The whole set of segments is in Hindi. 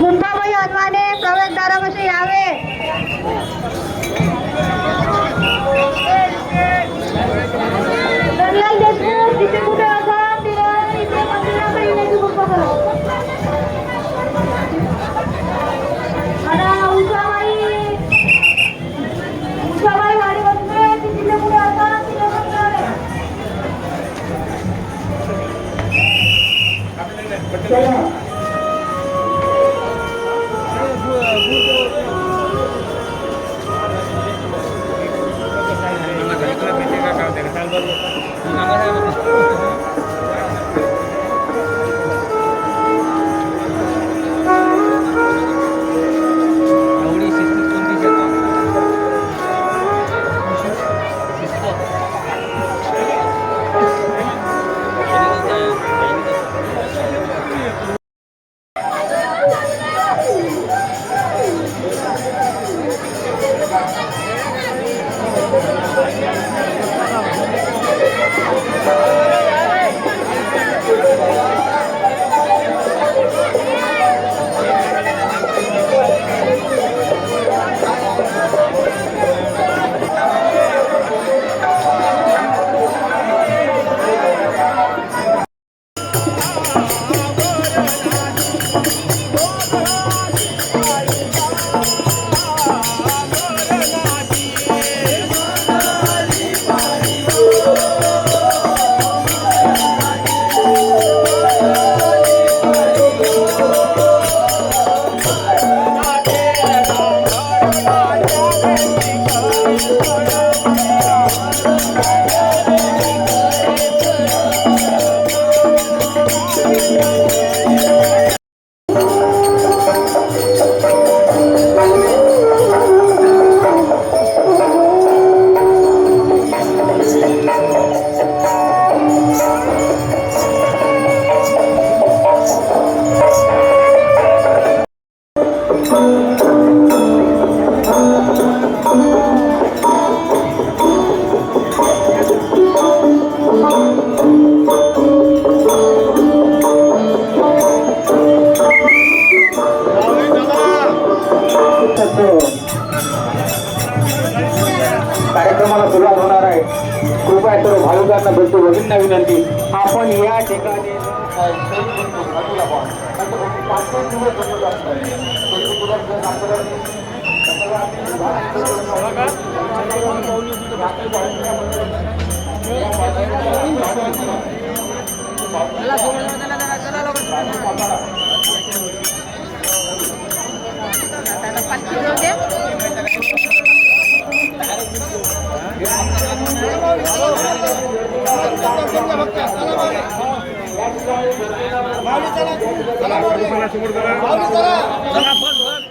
ગુંભાભાઈ હલવાને પ્રવેશદ્વારો પછી આવે.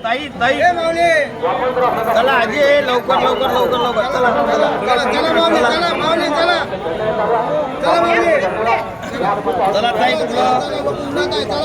ताई ताई माऊली चला आजी लवकर लवकर लवकर लवकर चला चला चला माऊली चला माऊली चला चला ताई चला.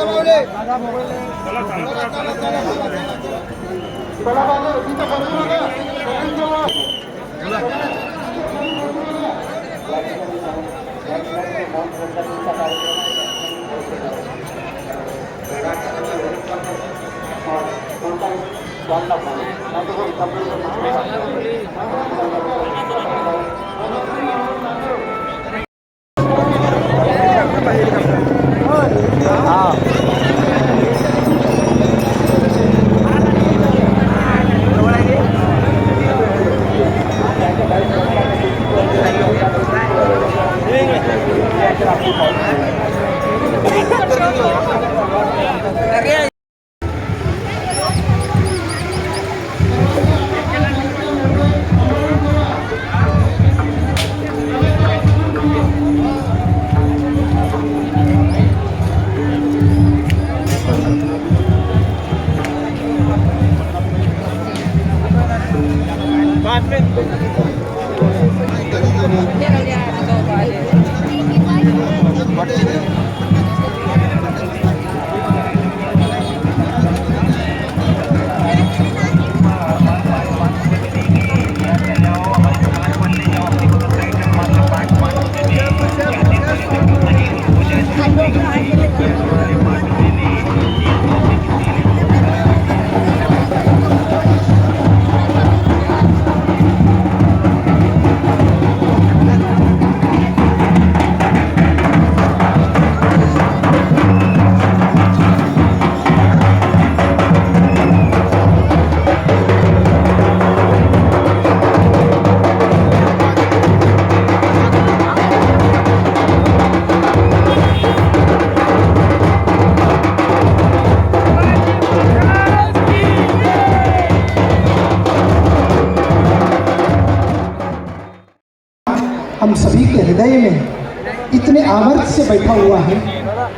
बैठा हुआ है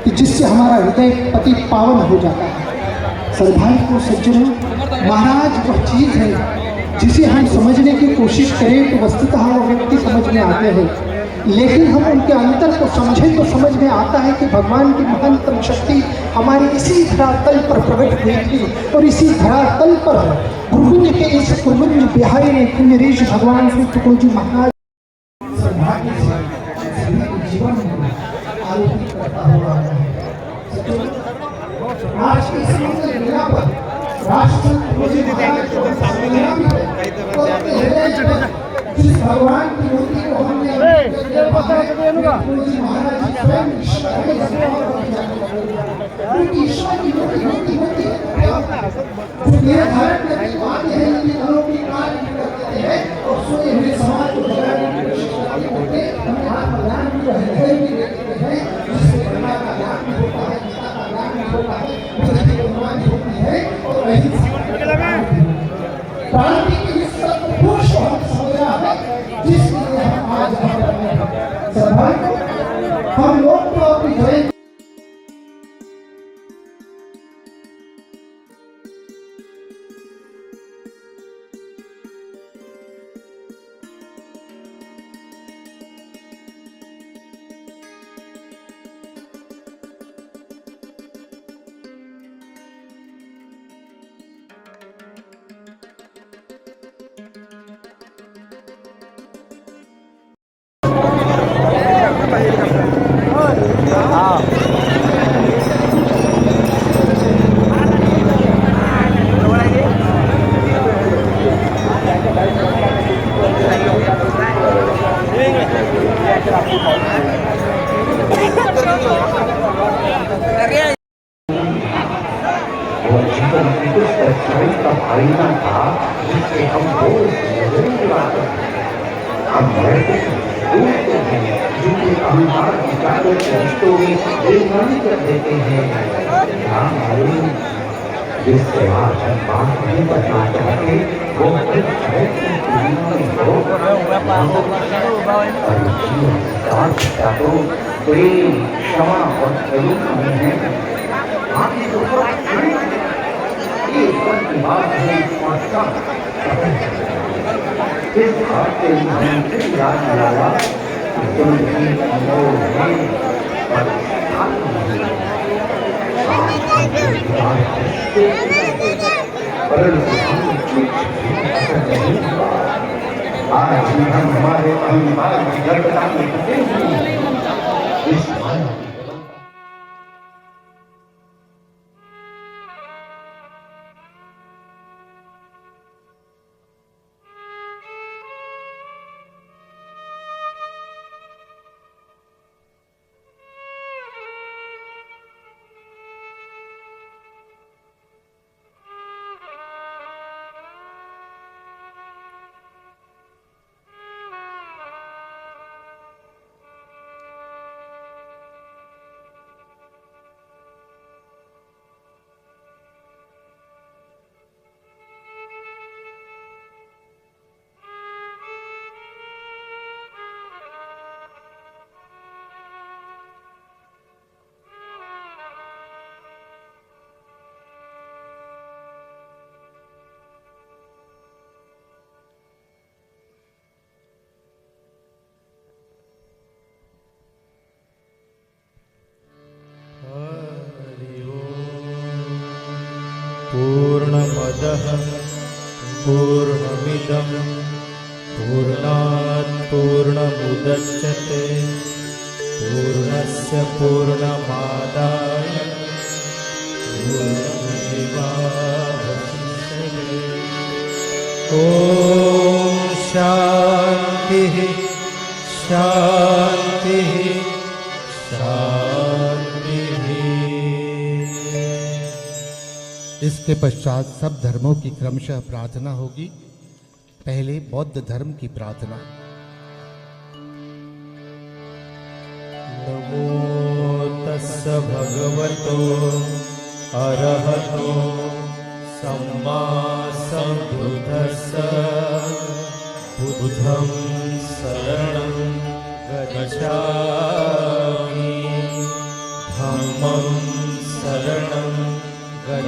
कि जिससे हमारा हृदय पति पावन हो जाता है। सद्भाग्य को, सज्जनों, महाराज, वह चीज़ है जिसे हम समझने की कोशिश करें तो वस्तुतः वो व्यक्ति समझ में आते हैं। लेकिन हम उनके अंतर को समझें तो समझ में आता है कि भगवान की महानतम शक्ति हमारी इसी धरातल पर प्रकट हुई थी और इसी धरातल पर गुरुकुंज के इस कुरुंज बिहारी ने कुंजरीश भगवान श्री तुकुल जी महाराज प्रेम क्षमा और करुणा में है। ये ईश्वर की बात है और सब इस में हमसे याद दिलाया तुम भी अनमोल है और परंतु हम कुछ असर नहीं हुआ આ જીવન મારે અંબાઈ લટકાવી पूर्णमिदं पूर्णात् पूर्णभुदश्च इसके पश्चात सब धर्मों की क्रमशः प्रार्थना होगी। पहले बौद्ध धर्म की प्रार्थना। नमो भगवतो अरहतो सम्मा बुद्धं शरणं गच्छामि।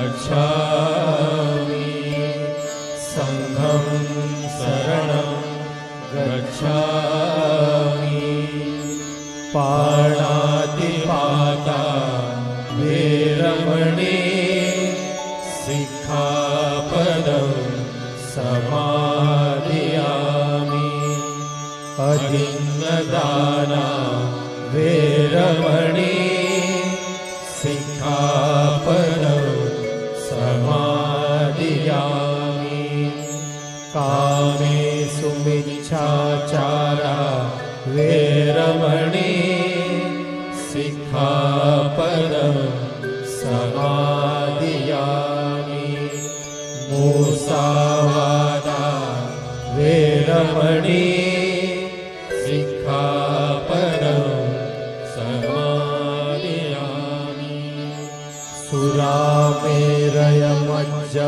गच्छामि। सङ्घं शरणं गच्छामि। पाणातिपाता वेरमणि सिक्खापदं समादयामि। अदिन्नदाना वेरमणि समादयामि कामे सुमिच्छाचारा वेरमणि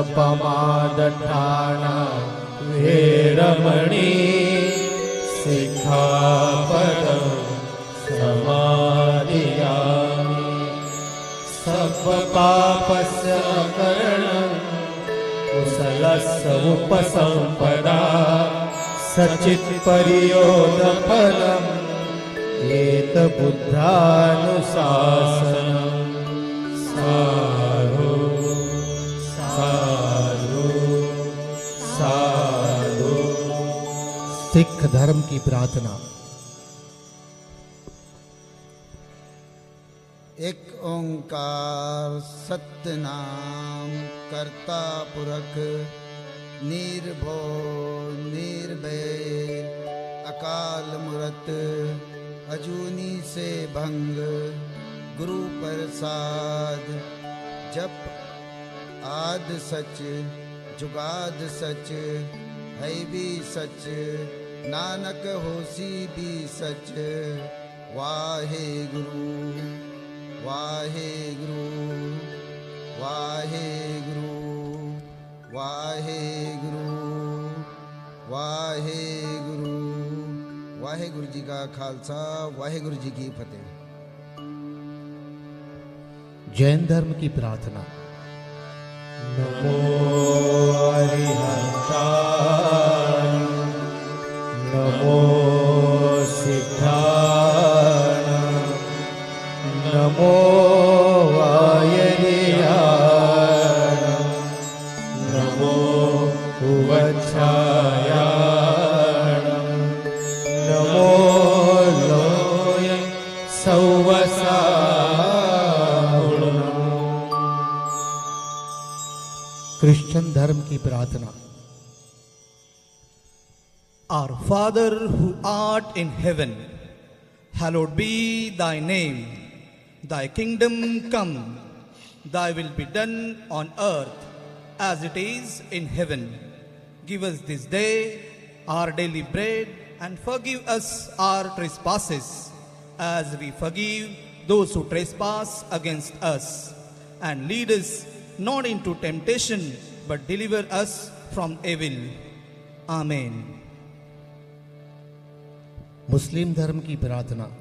जपमादठाणा वेरमणि सिखापदं समाधियामि। सर्वपापस्य करणं कुशलस्य उपसम्पदा सचित्पर्योदफलम् एतबुद्धानुशासनं। सा सिख धर्म की प्रार्थना। एक ओंकार सत्यनाम करता पुरख निर्भो निर्भय अकाल मूरत, अजूनी से भंग, गुरु प्रसाद, जप आद सच, जुगाद सच, है भी सच। नानक होसी भी सच। वाहे गुरु वाहे गुरु वाहे गुरु वाहे गुरु वाहे गुरु वाहे गुरु जी का खालसा वाहे गुरु जी की फतेह। जैन धर्म की प्रार्थना। नमो name. Thy kingdom come, thy will be done on earth as it is in heaven. Give us this day our daily bread and forgive us our trespasses as we forgive those who trespass against us. And lead us not into temptation, but deliver us from evil. Amen. मुस्लिम धर्म की प्रार्थना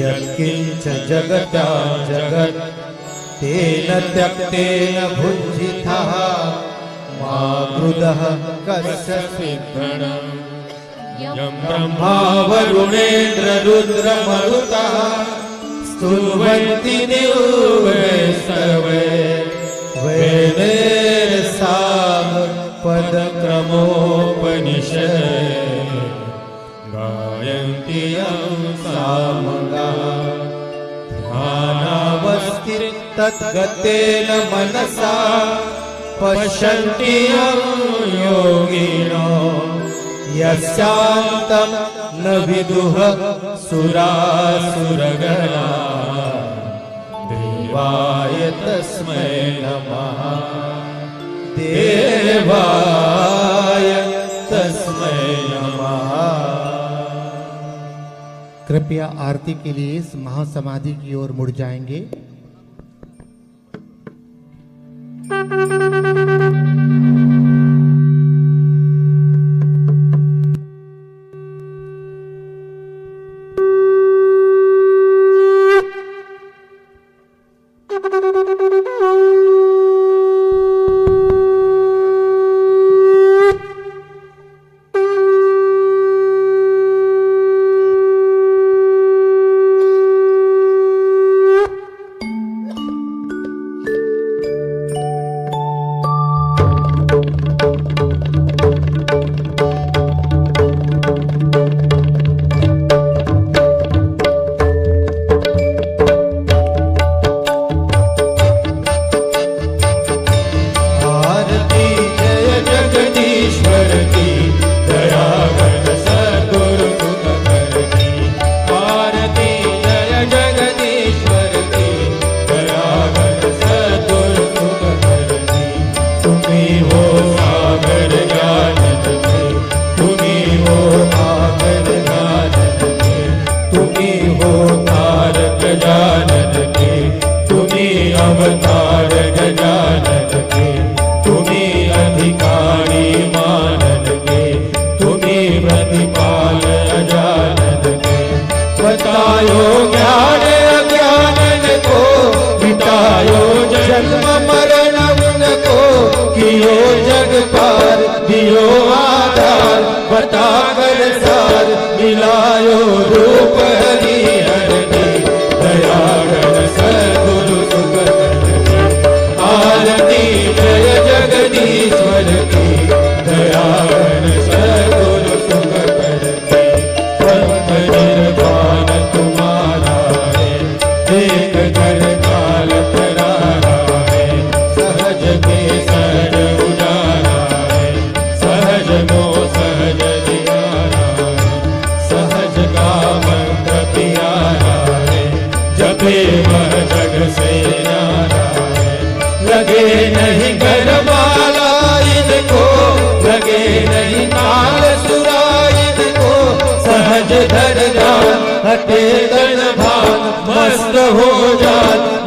यत्किञ्च जगता जगत् तेन त्यक्तेन भुञ्जितः मा मृदः कस्य सिद्धणम् यं चित्रण्रह्मावरुणेन्द्र रुद्रमरुतः स्तुवन्ति निवे सर्वे। वेदे सा पदक्रमोपनिषे गायन्ति यं सा मनसा पश्यन्ति यं योगिन। यस्यान्तं न विदुः सुरासुरगणा। देवाय तस्मै नमः। देवाय तस्मै नमः। कृपया आरती के लिए इस महासमाधि की ओर मुड़ जाएँगे।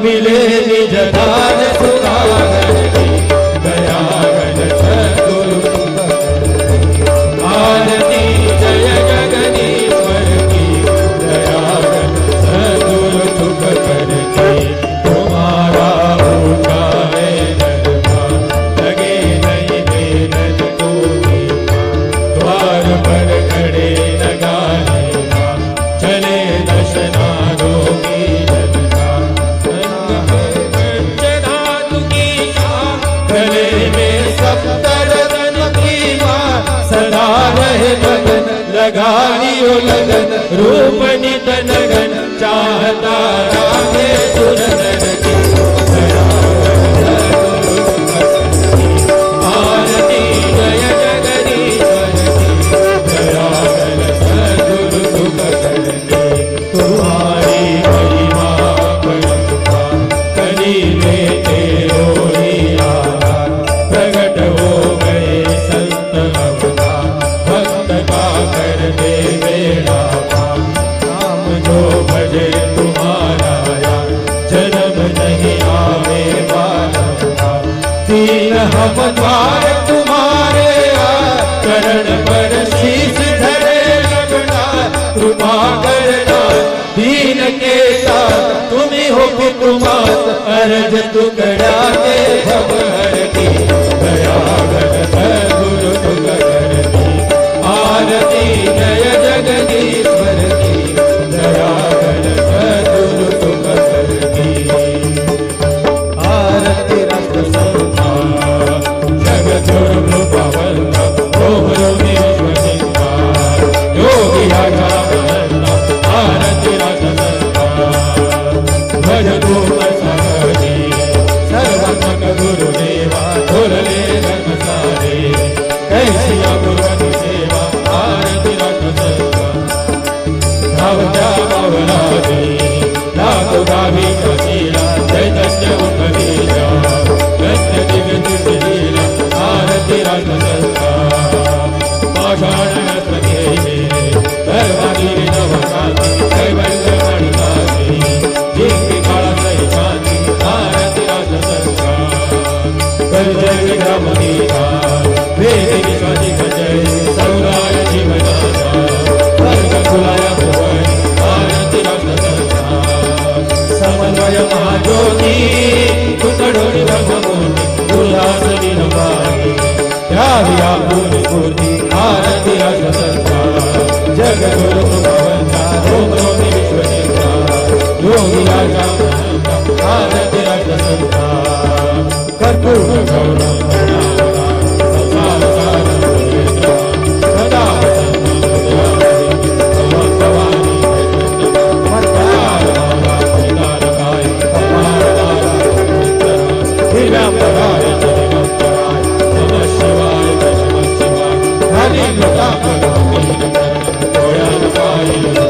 मिले निज धार करना के साथ तुम्हें हो कुमार अर्ज़ तुकड़ा राघव राघव राघवी राघव रावी वसंता जगद्गुरु भवन्ता रोगोमि विश्वनिर्ता Hallelujah.